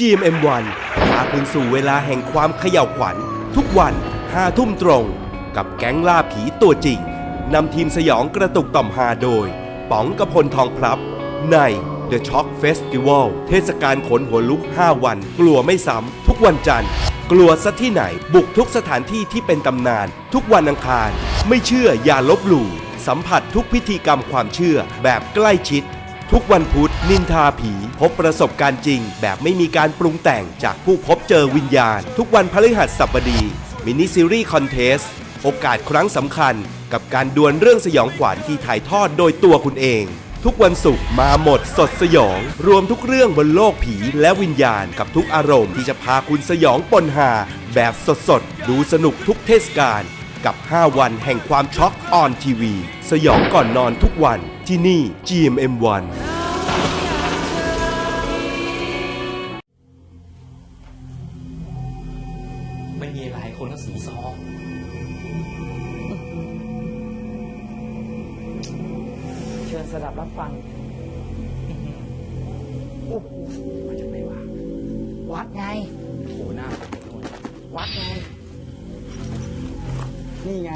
GMM1 พาคุณสู่เวลาแห่งความเขย่าวขวัญ ทุกวัน5ทุ่มตรง กับแก๊งล่าผีตัวจริงนำทีมสยองกระตุกต่อมฮาโดย ป๋องกระพลทองพลับ ใน The Shock Festival เทศกาลขนหัวลุก 5 วัน กลัวไม่ซ้ำ ทุกวันจันทร์ กลัวซะที่ไหน บุกทุกสถานที่ที่เป็นตำนาน ทุกวันอังคาร ไม่เชื่ออย่าลบหลู่สัมผัสทุกพิธีกรรมความเชื่อแบบใกล้ชิด ทุกวันพุธนินทาผี พบประสบการณ์จริง แบบไม่มีการปรุงแต่งจากผู้พบเจอวิญญาณ ทุกวันพฤหัสบดีมินิซีรีส์คอนเทสโอกาสครั้งสำคัญ กับการดวลเรื่องสยองขวัญที่ถ่ายทอดโดยตัวคุณเอง ทุกวันศุกร์มาหมดสดสยอง รวมทุกเรื่องบนโลกผีและวิญญาณกับทุกอารมณ์ที่จะพาคุณสยองปนหา แบบสดๆ ดูสนุกทุกเทศกาลกับ 5 วันแห่งความช็อกออนทีวี สยองก่อนนอนทุกวัน ที่นี่ GMM1 ไม่มีหลายคนก็สีซอเชิญสดับรับฟัง โอ้โหมาจากไหนวะ วัดไง โอ้โหหน้าวัดไง นี่ไง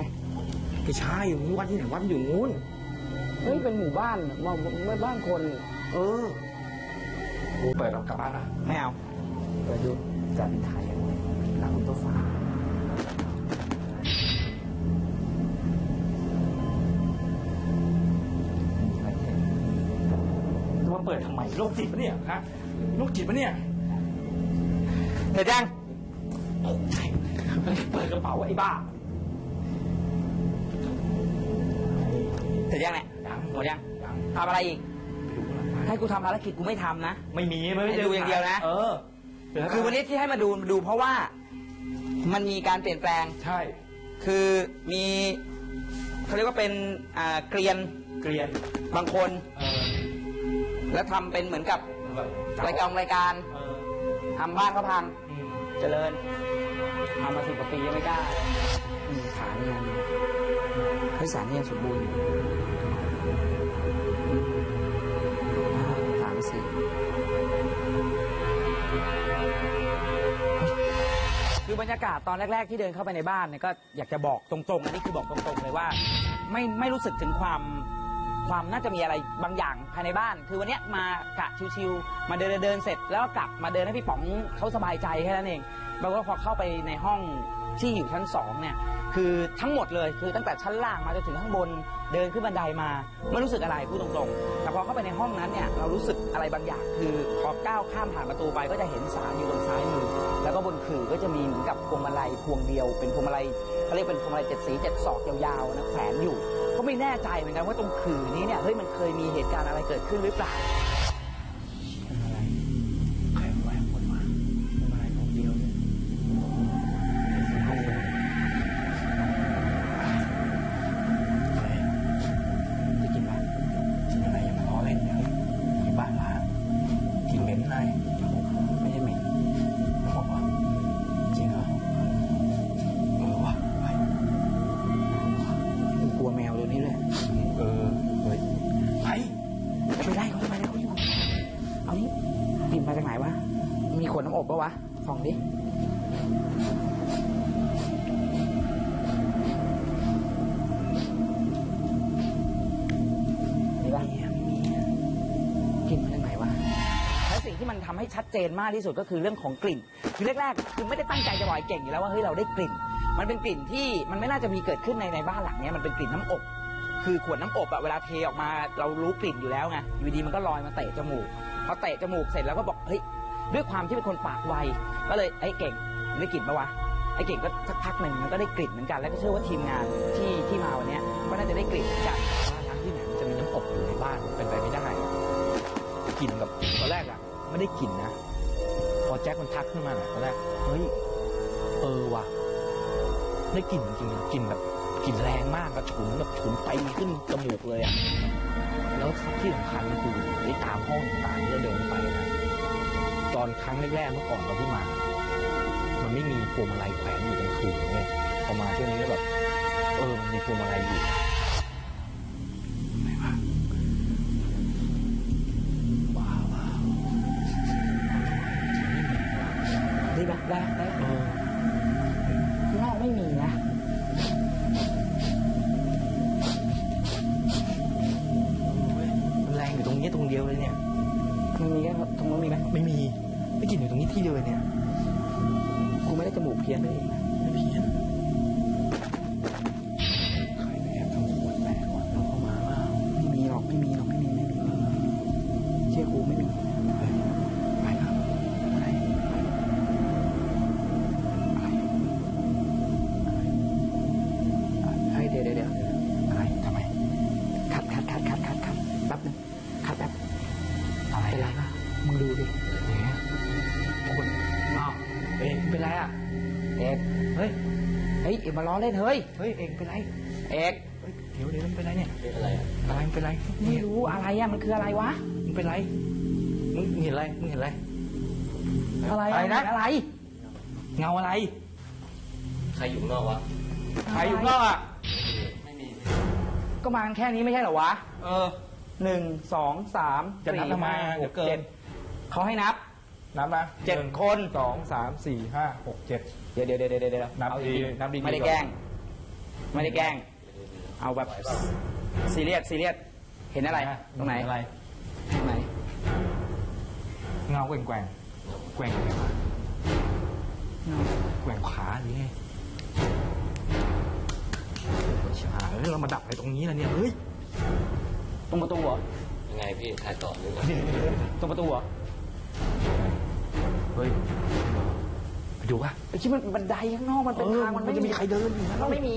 ไม่ใช่อยู่นี่วัดที่ไหนวัดอยู่นู้น เฮ้ยเป็นหมู่บ้านมาไม่บ้านคนเออกูเปิดเรากลับบ้านนะไม่เอาเปิดดูจัดเป็นไทยกันหลังตัวฟ้าจะมาเปิดทำไมโรคจิตปะเนี่ยฮะโรคจิตปะเนี่ยเสร็จยังตกใจเปิดกระเป๋าไอ้บ้าเสร็จยังเนี่ย ยังหมดยังยังทำอะไรอีก ไปดูข้างหลังให้กูทำภารกิจกูไม่ทำนะ ไม่มีไม่ให้ดูอย่างเดียวนะ เออเดี๋ยคือวันนี้ที่ให้มาดูดูเพราะว่ามันมีการเปลี่ยนแปลง ใช่ คือมีเขาเรียกว่าเป็นอ่าเกรียนเกลียนบางคน เออแล้วทำเป็นเหมือนกับแบบรายการรายการเออทำบ้านเขาพัง อืมเจริญทำมาสิบกว่าปียังไม่กล้าอืมขานี่ยังเฮ้ยสารนี่ยังสมบูรณ์อยู่ รรยากาศตอนแรก ๆ ที่เดินเข้าไปในบ้านเนี่ยก็อยากจะบอกตรงๆอันนี้คือบอกตรงๆเลยว่า ไม่ไม่รู้สึกถึงความความน่าจะมีอะไรบางอย่างภายในบ้าน คือวันเนี้ยมากะชิวๆมาเดินเดินเสร็จ แล้วก็กลับมาเดินให้พี่ป๋องเขาสบายใจแค่นั้นเองปรากฏว่าพอเข้าไปในห้องที่อยู่ชั้นสองเนี่ยคือทั้งหมดเลยคือตั้งแต่ชั้นล่างมาจนถึงข้างบนเดินขึ้นบันไดมาไม่รู้สึกอะไรพูดตรงๆ แต่พอเข้าไปในห้องนั้นเนี่ยเรารู้สึก อะไรบางอย่าง คือพอก้าวข้ามผ่านประตูไปก็จะเห็นสารอยู่บนซ้ายมือ แล้วก็บนขื่อก็จะมีเหมือนกับพวงมาลัยพวงเดียว เป็นพวงมาลัยเขาเรียกเป็นพวงมาลัยเจ็ดสีเจ็ดศอกยาวๆนะแขวนอยู่ ก็ไม่แน่ใจเหมือนกันว่าตรงขื่อนี้เนี่ยเฮ้ยมันเคยมีเหตุการณ์อะไรเกิดขึ้นหรือเปล่า ให้ชัดเจนมากที่สุดก็คือเรื่องของกลิ่น คือแรกๆคือไม่ได้ตั้งใจจะบอกไอ้เก่งอยู่แล้วว่าเฮ้ยเราได้กลิ่น มันเป็นกลิ่นที่มันไม่น่าจะมีเกิดขึ้นในในบ้านหลังเนี้ยมันเป็นกลิ่นน้ำอบ คือขวดน้ำอบอะเวลาเทออกมาเรารู้กลิ่นอยู่แล้วไงอยู่ดีมันก็ลอยมาเตะจมูกพอเตะจมูกเสร็จแล้วก็บอกเฮ้ยด้วยความที่เป็นคนปากไวก็เลยไอ้เก่งได้กลิ่นปะวะไอ้เก่งก็สักพักหนึ่งมันก็ได้กลิ่นเหมือนกันแล้วก็เชื่อว่าทีมงานที่ที่มาวันเนี้ยก็น่าจะได้กลิ่นเหมือนกัน บ้านล้างที่ไหนมันจะมีน้ำอบอยู่ในบ้านเป็นไปไม่ได้กลิ่นแบบตอนแรกอะ ไม่ได้กลิ่นนะ พอแจ็คมันทักขึ้นมาเนี่ยตอนแรกเฮ้ยเออว่ะได้กลิ่นจริงๆกลิ่นแบบกลิ่นแรงมากกระฉุนแบบฉุนไปขึ้นจมูกเลยอะแล้วที่สำคัญก็คือไอ้ตามห้องต่างๆที่เราเดินไปนะตอนครั้งแรกๆเมื่อก่อนเราที่มา มันไม่มีพวงมาลัยแขวนอยู่ตรงขื่อเลยพอมาช่วงนี้ก็แบบเออมันมีพวงมาลัยอยู่ แรงอยู่ตรงนี้ตรงเดียวเลยเนี่ยมันมีแค่ตรงนู้นมีไหมไม่มีได้กลิ่นอยู่ตรงนี้ที่เดียวเลยเนี่ยกูไม่ได้จมูกเพี้ยนไปเอง อกมาล้อเล่นเฮ้ย เฮ้ยเอกเป็นไร เอกเฮ้ยเดี๋ยวเดี๋ยวมันเป็นไรเนี่ยเป็นอะไรอะไรมันเป็นไร ไม่รู้อะไรอะมันคืออะไรวะมึงเป็นไร มึงเห็นอะไร มึงเห็นอะไร อะไรอะไรนะอะไร เงาอะไร ใครอยู่ข้างนอกวะ ใครอยู่ข้างนอกอะ ไม่มี ก็มากันแค่นี้ไม่ใช่เหรอวะ เออหนึ่งสองสามจะนับสี่ทำไมห้าอะหเดี๋ยกวเกินเจ็ดเขาให้นับ นับนะเจ็ดหงคน สองสามสี่ห้าหกเจ็ด เดี๋ยวเดี๋ยวเดี๋ยวเดี๋ยวเดี๋ยวนับเอาดีๆนับดีๆไม่ได้ก่อนแกล้ง ไม่ได้แกล้ง เอาแบบซีเรียสซีเรียสเห็นอะไรตรงไหนอะไร ตรงไหนเงาแกว่งแกว่งแกว่งยังไงวะแกว่งขาหรือไงชิบหายแล้วเรามาดับอะไรตรงนี้ล่ะเนี่ยเฮ้ยตรงประตูเหรอยังไงพี่ถ่ายต่อหรือไงตรงประตูเหรอ เฮ้ยไปดูป่ะไอ้ที่มันบันไดข้างนอกมันเป็นเออทางมันมันจะมีใครเดินอยู่นะมันไม่มี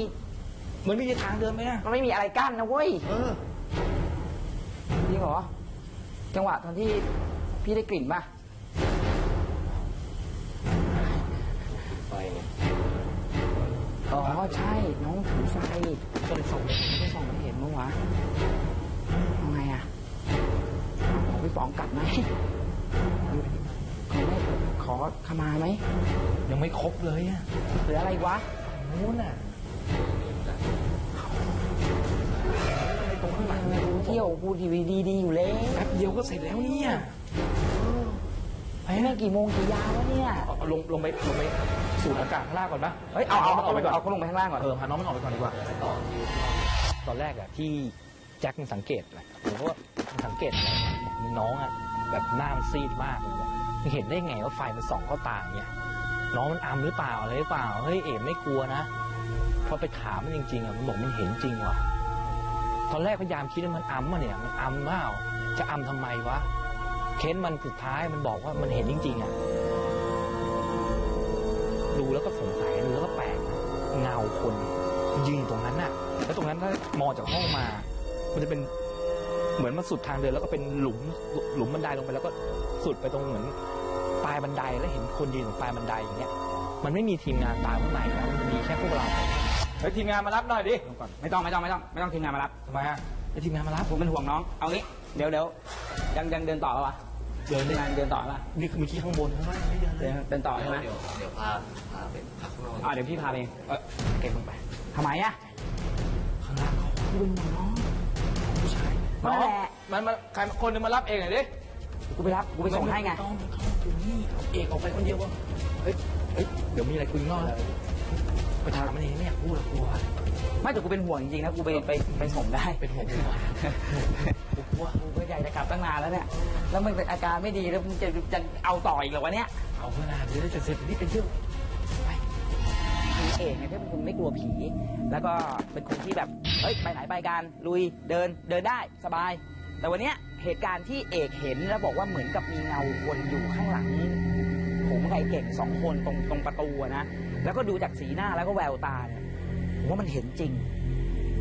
มันไม่มีทางเดินไหมนะมันไม่มีอะไรกั้นนะเว้ยเออจริงเหรอจังหวะตอนที่พี่ได้กลิ่นป่ะไฟไงอ๋อใช่ น้องถือไฟก็เลยส่องไม่ได้ส่องไม่เห็นเมื่อวานเอาไงอะขอพี่ป๋องกลับไหมขอไม่ ขอขมาไหมยังไม่ครบเลยอะหรืออะไรวะนู้นอะตรงข้างหลังทำไมกูเที่ยวกูทีวีดีๆอยู่เลยแป๊บเดียวก็เสร็จแล้วเนี่ยไอ้แม่งกี่โมงกี่ยามแล้วเนี่ยเอาเอาลงลงไปลงไปสูดอากาศข้างล่างก่อนปะเฮ้ยเอาเอามันอเอาอกไปก่อนเอาเขาลงไปข้างล่างก่อนเออพาน้องมันออกไปก่อนดีกว่า ตอนแรกอะที่แจ็คมันสังเกตแหละผมก็ว่ามันสังเกตอะไรน้องอะแบบหน้ามันซีดมากเลยมัน เห็นได้ไงว่าไฟมันส่องเข้าตาเนี่ยน้องมันอัมหรือเปล่าอะไรหรือเปล่าเฮ้ยเอ๋ไม่กลัวนะพอไปถามมันจริงๆอะมันบอกมันเห็นจริงว่ะตอนแรกพยายามคิดว่ามันอัมมาเนี่ยมันอัมเปล่าจะอัมทำไมวะเค้นมันสุดท้ายมันบอกว่ามันเห็นจริง ๆอะดูแล้วก็สงสัยดูแล้วก็แปลกเงาคนยืนตรงนั้นน่ะ แล้วตรงนั้นถ้ามองจากห้องมา มันจะเป็นเหมือนมันสุดทางเดินแล้วก็เป็นหลุมหลุมบันไดลงไปแล้วก็สุดไปตรงเหมือน ลายบันไดแล้วเห็นคนยืนตรงปลายบันไดอย่างเงี้ยมันไม่มีทีมงานตามข้างในแล้วมันมีแค่พวกเราเฮ้ยทีมงานมารับหน่อยดิไม่ต้องไม่ต้องไม่ต้องไม่ต้องทีมงานมารับทำไมอะไอ้ทีมงานมารับผมเป็นห่วงน้องเอางี้เดี๋ยวเดี๋ยวยังยังเดินต่อปะวะเดินทีดิมงานเดินต่อปะนี่คือเมื่อกี้ข้างบนข้างล่างไม่เดินเลเดิยนเดินต่อใช่ไหมเดี๋ยวเดี๋ยวพาพาไปพักข้างนอกอ่าเดี๋ยวพี่พาไปเองเออเก็บลงไปทำไมอะข้างล่างเขากูเป็นห่วงน้องผู้ชายนั่นแหละมันมาใครคนหนึงมารับเองหน่อยดิกูไปรับกูไปส่งให้ไง ต้องมันเข้าถึงนี่เอาเอกออกไปคนเดียววะเฮ้ยเฮ้ยเดี๋ยวมีอะไรคุยข้างนอกแล้วไปถามมันเองไม่อยากพูดหรอกกลัวไม่แต่กูเป็นห่วงจริงๆนะกูไปไปไปส่งได้เป็นห่วงเป็นห่วงกูกลัวกูก็อยากจะกลับตั้งนานแล้วเนี่ยแล้วมันเป็นอาการไม่ดีแล้วมึงจะจะเอาต่ออีกเหรอวะเนี่ยเอาเพื่อนอาเดี๋ยวได้จะเสร็จนี่เป็นเรื่องไปคือเอกเนี่ยที่เป็นคนไม่กลัวผี แล้วก็เป็นคนที่แบบเฮ้ยไปไหนไปกันลุยเดินเดินได้สบาย แต่วันเนี้ย เหตุการณ์ที่เอกเห็นแล้วบอกว่าเหมือนกับมีเงาคนอยู่ข้างหลัง ผมกับไอ้เก่งสองคนตรงตรงประตูอะนะแล้วก็ดูจากสีหน้าแล้วก็แววตาเนี่ยผมว่ามันเห็นจริง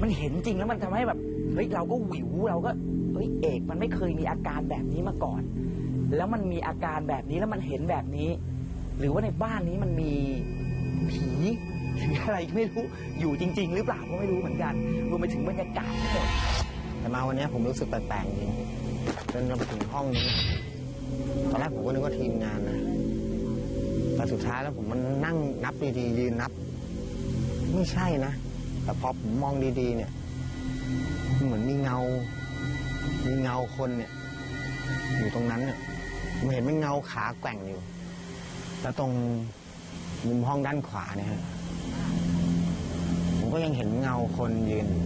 มันเห็นจริงแล้วมันทำให้แบบเฮ้ยเราก็หวิวเราก็เฮ้ยเอกมันไม่เคยมีอาการแบบนี้มาก่อน แล้วมันมีอาการแบบนี้แล้วมันเห็นแบบนี้ หรือว่าในบ้านนี้มันมีผีหรืออะไรก็ไม่รู้อยู่จริง ๆ หรือเปล่าก็ไม่รู้เหมือนกันรวมไปถึงบรรยากาศทั้งหมดแต่มาวันนี้ผมรู้สึกแปลกๆจริง จนเราไปถึงห้องนี้ตอนแรกผมก็นึกว่าทีมงานนะแต่สุดท้ายแล้วผมมันนั่งนับดีๆยืนนับ ไม่ใช่นะ แต่พอผมมองดีๆเนี่ย เหมือนมีเงา มีเงาคนเนี่ย อยู่ตรงนั้นเนี่ยผมเห็นเป็นเงาขาแกว่งอยู่ แล้วตรงมุมห้องด้านขวาเนี่ยฮะผมก็ยังเห็นเงาคนยืนอยู่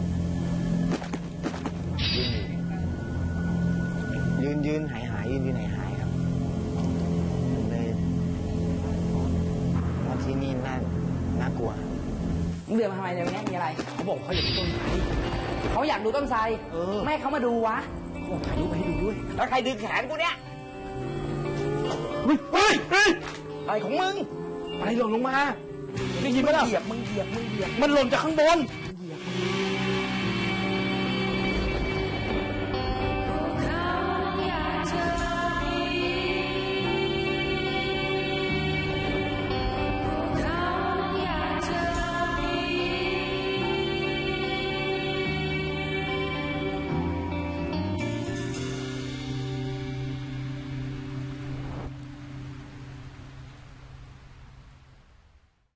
ยืนอยู่ ยืนยืนหายหายยืนยืนหายหายครับผมเลยว่าที่นี่น่าน่ากลัวมึงเดินมาทำไมเดี๋ยวนี้มีอะไร เขาบอกเขาอยากดูต้นไม้เขาอยากดูต้นไทรเออไม่ให้เขามาดูวะเขาบอกถ่ายรูปไปให้ดูด้วย แล้วใครดึงแขนกูเนี่ยเฮ้ยเฮ้ยเฮ้ยอะไรของมึงอะไรหล่นลงมาได้ยินไหมล่ะเหยียบมึงเหยียบมึงเหยียบมันหล่นจากข้างบน